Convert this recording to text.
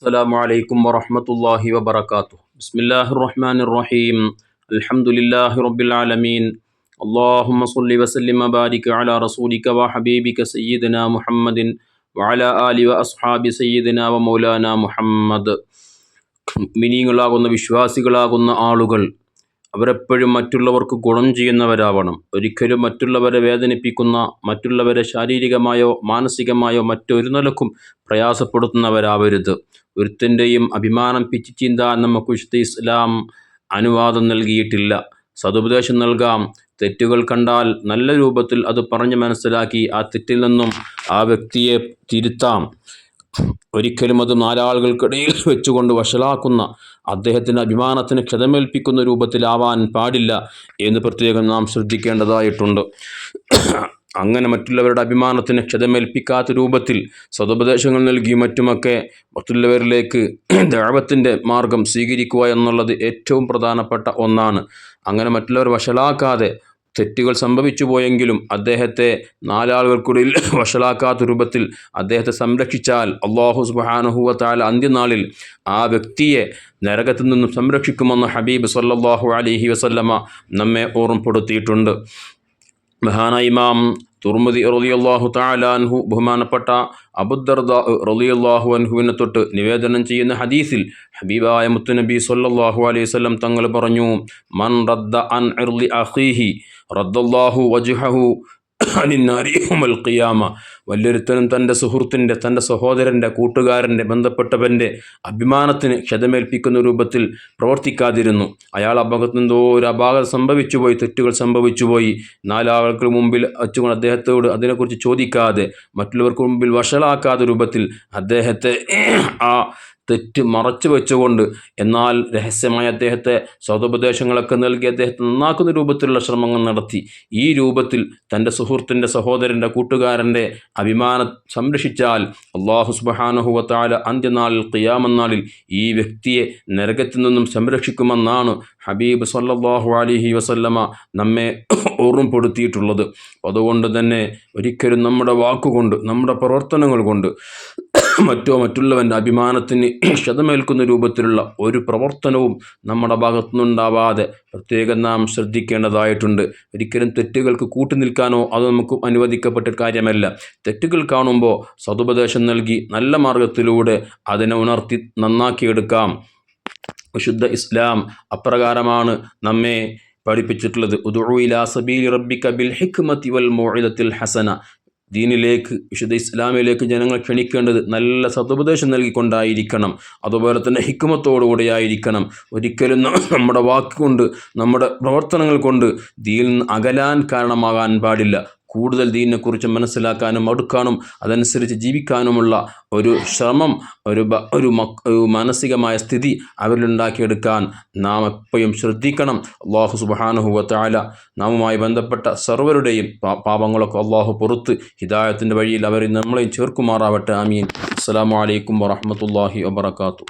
السلام عليكم ورحمة الله وبركاته بسم الله الرحمن الرحيم الحمد لله رب العالمين اللهم صل وسلم وبارك على رسولك وحبيبك سيدنا محمد وعلى آل وأصحاب سيدنا ومولانا മുഹമ്മദ് മിനിങ്ങളാകുന്ന വിശ്വാസികളാകുന്ന ആളുകൾ അവരെപ്പോഴും മറ്റുള്ളവർക്ക് ഗുണം ചെയ്യുന്നവരാവണം. ഒരിക്കലും മറ്റുള്ളവരെ വേദനിപ്പിക്കുന്ന മറ്റുള്ളവരെ ശാരീരികമായോ മാനസികമായോ മറ്റൊരു നിലക്കും പ്രയാസപ്പെടുത്തുന്നവരാവരുത്. ഒരുത്തന്റെയും അഭിമാനം പിച്ചു ചീന്താൻ നമുക്ക് വിശുദ്ധ ഇസ്ലാം അനുവാദം നൽകിയിട്ടില്ല. സതുപദേശം നൽകാം. തെറ്റുകൾ കണ്ടാൽ നല്ല രൂപത്തിൽ അത് പറഞ്ഞ് മനസ്സിലാക്കി ആ തെറ്റിൽ നിന്നും ആ വ്യക്തിയെ തിരുത്താം. ഒരിക്കലും അത് നാലാളുകൾക്കിടയിൽ വെച്ചുകൊണ്ട് വഷളാക്കുന്ന അദ്ദേഹത്തിന്റെ അഭിമാനത്തിന് ക്ഷതമേൽപ്പിക്കുന്ന രൂപത്തിലാവാൻ പാടില്ല എന്ന് പ്രത്യേകം നാം ശ്രദ്ധിക്കേണ്ടതായിട്ടുണ്ട്. അങ്ങനെ മറ്റുള്ളവരുടെ അഭിമാനത്തിന് ക്ഷതമേൽപ്പിക്കാത്ത രൂപത്തിൽ സതുപദേശങ്ങൾ നൽകി മറ്റുമൊക്കെ മറ്റുള്ളവരിലേക്ക് ദേവത്തിന്റെ മാർഗം സ്വീകരിക്കുക എന്നുള്ളത് ഏറ്റവും പ്രധാനപ്പെട്ട ഒന്നാണ്. അങ്ങനെ മറ്റുള്ളവർ വഷളാക്കാതെ തെറ്റുകൾ സംഭവിച്ചു പോയെങ്കിലും അദ്ദേഹത്തെ നാലാളുകൾക്കിടയിൽ വഷളാക്കാത്ത രൂപത്തിൽ അദ്ദേഹത്തെ സംരക്ഷിച്ചാൽ അള്ളാഹു സുബാനുഹുവ അന്ത്യനാളിൽ ആ വ്യക്തിയെ നരകത്തിൽ നിന്നും സംരക്ഷിക്കുമെന്ന് ഹബീബ് സല്ലാഹു അലഹി വസല്ലമ നമ്മെ ഓർമ്മപ്പെടുത്തിയിട്ടുണ്ട്. മഹാന ഇമാം തുർമുദി റളിയല്ലാഹു താലാൻഹു ബഹുമാനപ്പെട്ട അബുദർദ റളിയല്ലാഹു അൻഹുവിനെ തൊട്ട് നിവേദനം ചെയ്യുന്ന ഹദീസിൽ ഹബീബായ മുത്തുനബി സൊല്ലാഹു അലൈഹി വസല്ലം തങ്ങൾ പറഞ്ഞു മൻ റദ്ദ അൻ ഇർലി അഖീഹി റദ്ദല്ലാഹു വജ്ഹഹു ഖിയാമ. വല്ലൊരുത്തനും തന്റെ സുഹൃത്തിന്റെ തന്റെ സഹോദരന്റെ കൂട്ടുകാരന്റെ ബന്ധപ്പെട്ടവന്റെ അഭിമാനത്തിന് ക്ഷതമേൽപ്പിക്കുന്ന രൂപത്തിൽ പ്രവർത്തിക്കാതിരുന്നു. അയാൾ അപകടത്തിനെന്തോ ഒരു അപാകത സംഭവിച്ചു പോയി തെറ്റുകൾ സംഭവിച്ചു പോയി നാലാൾക്ക് മുമ്പിൽ വച്ചുകൊണ്ട് അദ്ദേഹത്തോട് അതിനെക്കുറിച്ച് ചോദിക്കാതെ മറ്റുള്ളവർക്ക് മുമ്പിൽ വഷളാക്കാത്ത രൂപത്തിൽ അദ്ദേഹത്തെ ആ തെറ്റ് മറച്ചു വെച്ചുകൊണ്ട് എന്നാൽ രഹസ്യമായ അദ്ദേഹത്തെ സ്വതോപദേശങ്ങളൊക്കെ നൽകി അദ്ദേഹത്തെ നന്നാക്കുന്ന രൂപത്തിലുള്ള ശ്രമങ്ങൾ നടത്തി. ഈ രൂപത്തിൽ തന്റെ സുഹൃത്തിന്റെ സഹോദരന്റെ കൂട്ടുകാരന്റെ അഭിമാനം സംരക്ഷിച്ചാൽ അള്ളാഹു സുബഹാനുഹുവത്താല അന്ത്യനാളിൽ ഖിയാമന്നാളിൽ ഈ വ്യക്തിയെ നരകത്തിൽ നിന്നും സംരക്ഷിക്കുമെന്നാണ് ഹബീബ് സല്ലാഹു അലിഹി വസല്ലമ നമ്മെ ഓർമ്മപ്പെടുത്തിയിട്ടുള്ളത്. അതുകൊണ്ട് തന്നെ ഒരിക്കലും നമ്മുടെ വാക്കുകൊണ്ട് നമ്മുടെ പ്രവർത്തനങ്ങൾ കൊണ്ട് മറ്റോ മറ്റുള്ളവന്റെ അഭിമാനത്തിന് ക്ഷതമേൽക്കുന്ന രൂപത്തിലുള്ള ഒരു പ്രവർത്തനവും നമ്മുടെ ഭാഗത്തുനിന്നുണ്ടാവാതെ പ്രത്യേകം നാം ശ്രദ്ധിക്കേണ്ടതായിട്ടുണ്ട്. ഒരിക്കലും തെറ്റുകൾക്ക് കൂട്ടു നിൽക്കാനോ അത് നമുക്ക് അനുവദിക്കപ്പെട്ട കാര്യമല്ല. തെറ്റുകൾ കാണുമ്പോൾ സതുപദേശം നൽകി നല്ല മാർഗത്തിലൂടെ അതിനെ ഉണർത്തി നന്നാക്കിയെടുക്കാം. വിശുദ്ധ ഇസ്ലാം അപ്രകാരമാണ് നമ്മെ പഠിപ്പിച്ചിട്ടുള്ളത്. ഉദുഇലാ സബീൽ റബ്ബിക ബിൽ ഹിക്മത്തി വൽ മൗഇദത്തിൽ ഹസന. ദീനിലേക്ക് വിശുദ്ധ ഇസ്ലാമിലേക്ക് ജനങ്ങൾ ക്ഷണിക്കേണ്ടത് നല്ല സതുപദേശം നൽകിക്കൊണ്ടായിരിക്കണം. അതുപോലെ തന്നെ ഹിക്കുമത്തോടുകൂടെ ആയിരിക്കണം. ഒരിക്കലും നമ്മുടെ വാക്കുകൊണ്ട് നമ്മുടെ പ്രവർത്തനങ്ങൾ കൊണ്ട് ദീനിൽ നിന്ന് അകലാൻ കാരണമാകാൻ പാടില്ല. കൂടുതൽ ദീനിനെക്കുറിച്ച് മനസ്സിലാക്കാനും അടുക്കാനും അതനുസരിച്ച് ജീവിക്കാനുമുള്ള ഒരു ശ്രമം ഒരു ഒരു മാനസികമായ സ്ഥിതി അവരിലുണ്ടാക്കിയെടുക്കാൻ നാം എപ്പോഴും ശ്രദ്ധിക്കണം. അള്ളാഹു സുബാനുഹുവ നാമുമായി ബന്ധപ്പെട്ട സർവരുടെയും പാപങ്ങളൊക്കെ അള്ളാഹു പുറത്ത് ഹിദായത്തിന്റെ വഴിയിൽ അവർ നമ്മളെയും ചേർക്കുമാറാവട്ടെ. ആമീൻ. അസ്സാം വലൈക്കും വാഹമത്തല്ലാഹി വാബർക്കാത്തു